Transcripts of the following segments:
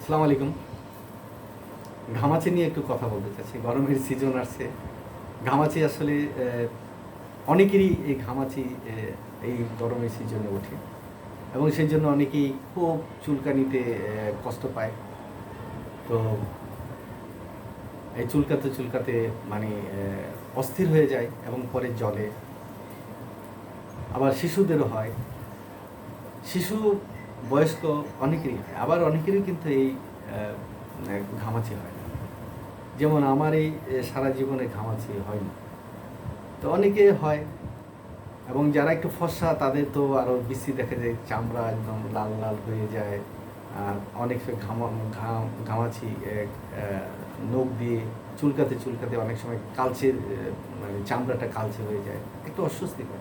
আসসালামু আলাইকুম। ঘামাচি নিয়ে একটু কথা বলতে চাচ্ছি। গরমের সিজন আসছে। ঘামাচি আসলে অনেকেরই এই ঘামাচি এই গরমের সিজনে ওঠে। এবং সেই জন্য অনেকেই খুব চুলকানিতে কষ্ট পায়। তো এই চুলকাতে চুলকাতে মানে অস্থির হয়ে যায় এবং পরে জলে আবার শিশুদেরও হয়। শিশু বয়স্ক অনেকেরই হয় আবার অনেকেরই কিন্তু এই ঘামাচি হয় না। যেমন আমার এই সারা জীবনে ঘামাচি হয়নি। তো অনেকে হয় এবং যারা একটু ফর্সা তাদের তো আরও বেশি দেখা যায় চামড়া একদম লাল লাল হয়ে যায়। আর অনেক সময় ঘামা ঘাম আহ, নখ দিয়ে চুলকাতে চুলকাতে অনেক সময় কালচে মানে চামড়াটা কালচে হয়ে যায়। একটু অস্বস্তিকর।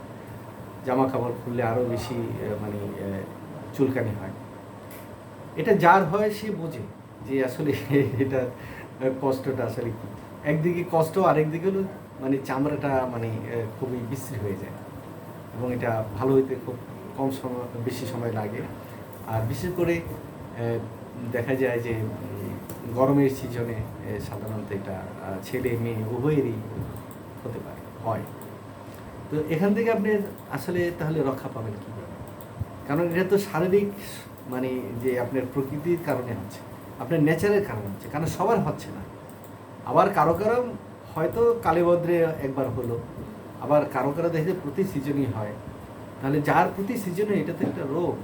জামা কাপড় খুললে আরও বেশি মানে চুলকানি হয়। এটা যার হয় সে বোঝে যে আসলে এটা কষ্টটা আসলে কি। একদিকে কষ্ট, আরেকদিকে হলো মানে চামড়াটা মানে খুবই বিশ্রী হয়ে যায়। এবং এটা ভালো হইতে খুব কম সময়, বেশি সময় লাগে। আর বিশেষ করে দেখা যায় যে গরমের সিজনে সাধারণত এটা ছেলে, মেয়ে উভয়েরই হতে পারে, হয়। তো এখান থেকে আপনি আসলে তাহলে রক্ষা পাবেন কীভাবে? কারণ এটা তো শারীরিক মানে যে আপনার প্রকৃতির কারণে হচ্ছে, আপনার নেচারের কারণে হচ্ছে, কারণ সবার হচ্ছে না। আবার কারও কারও হয়তো কালীবদ্রে একবার হলো, আবার কারও কারও দেখে প্রতি সিজনই হয়। তাহলে যার প্রতি সিজনে এটা তো একটা রোগ,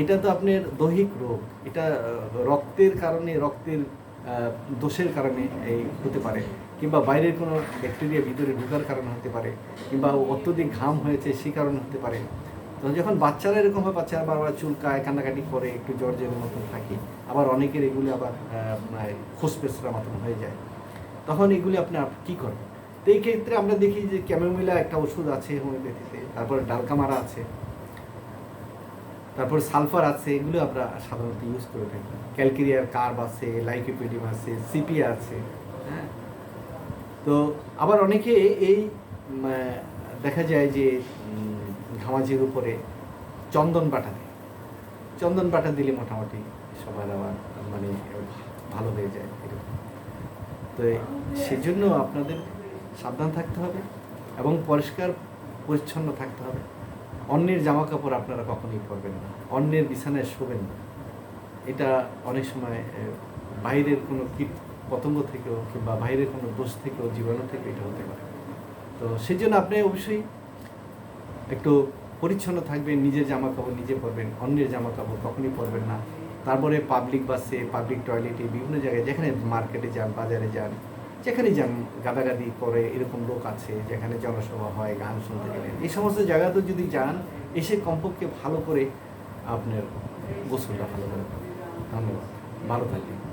এটা তো আপনার দৈহিক রোগ, এটা রক্তের কারণে, রক্তের দোষের কারণে এই হতে পারে, কিংবা বাইরের কোনো ব্যাকটেরিয়া ভিতরে ঢোকার কারণে হতে পারে, কিংবা অত্যধিক ঘাম হয়েছে সেই কারণে হতে পারে। তো যখন বাচ্চারা এরকম হয়, বাচ্চারা বারবার চুলকায়, কান্নাকাটি করে, একটু জ্বর জ্বরের মতন থাকে, আবার অনেকের এগুলি আবার খোসপেসরা মতন হয়ে যায়। তখন এগুলি আপনি আপ- কি করবেন তো এই ক্ষেত্রে আমরা দেখি যে ক্যামোমিলা একটা ওষুধ আছে হোমিওপ্যাথিতে, তারপরে ডালকামারা আছে, তারপর সালফার আছে, এগুলো আমরা সাধারণত ইউজ করে থাকি। ক্যালকেরিয়ার কার্ব আছে লাইকোপিডিম আছে সিপি আছে হ্যাঁ? তো আবার অনেকে এই দেখা যায় যে উম, ঘামাজির উপরে চন্দন বাটা দেয়। চন্দন বাটা দিলে মোটামুটি সবার আবার মানে ভালো হয়ে যায় এরকম। তো সেজন্য আপনাদের সাবধান থাকতে হবে এবং পরিষ্কার পরিচ্ছন্ন থাকতে হবে। অন্যের জামা কাপড় আপনারা কখনোই পরবেন না। অন্যের বিছানায় শোবেন না। এটা অনেক সময় বাইরের কোনো কীট পতঙ্গ থেকেও কিংবা বাইরের কোনো দোষ থেকেও জীবাণু থেকে এটা হতে পারে। তো সেই জন্য আপনি অবশ্যই একটু পরিচ্ছন্ন থাকবেন, নিজের জামা কাপড় নিজে পরবেন, অন্যের জামা কাপড় কখনই পরবেন না। তারপরে পাবলিক বাসে পাবলিক টয়লেটে বিভিন্ন জায়গায়, যেখানে মার্কেটে যান, বাজারে যান, যেখানে যান, গাদাগাদি করে এরকম লোক আছে, যেখানে জনসভা হয়, গান শুনতে গেলেন। এই সমস্ত জায়গাতে যদি যান, এসে কমপক্ষে ভালো করে আপনার গোসলটা ভালো করে ধন্যবাদ। ভালো থাকবেন।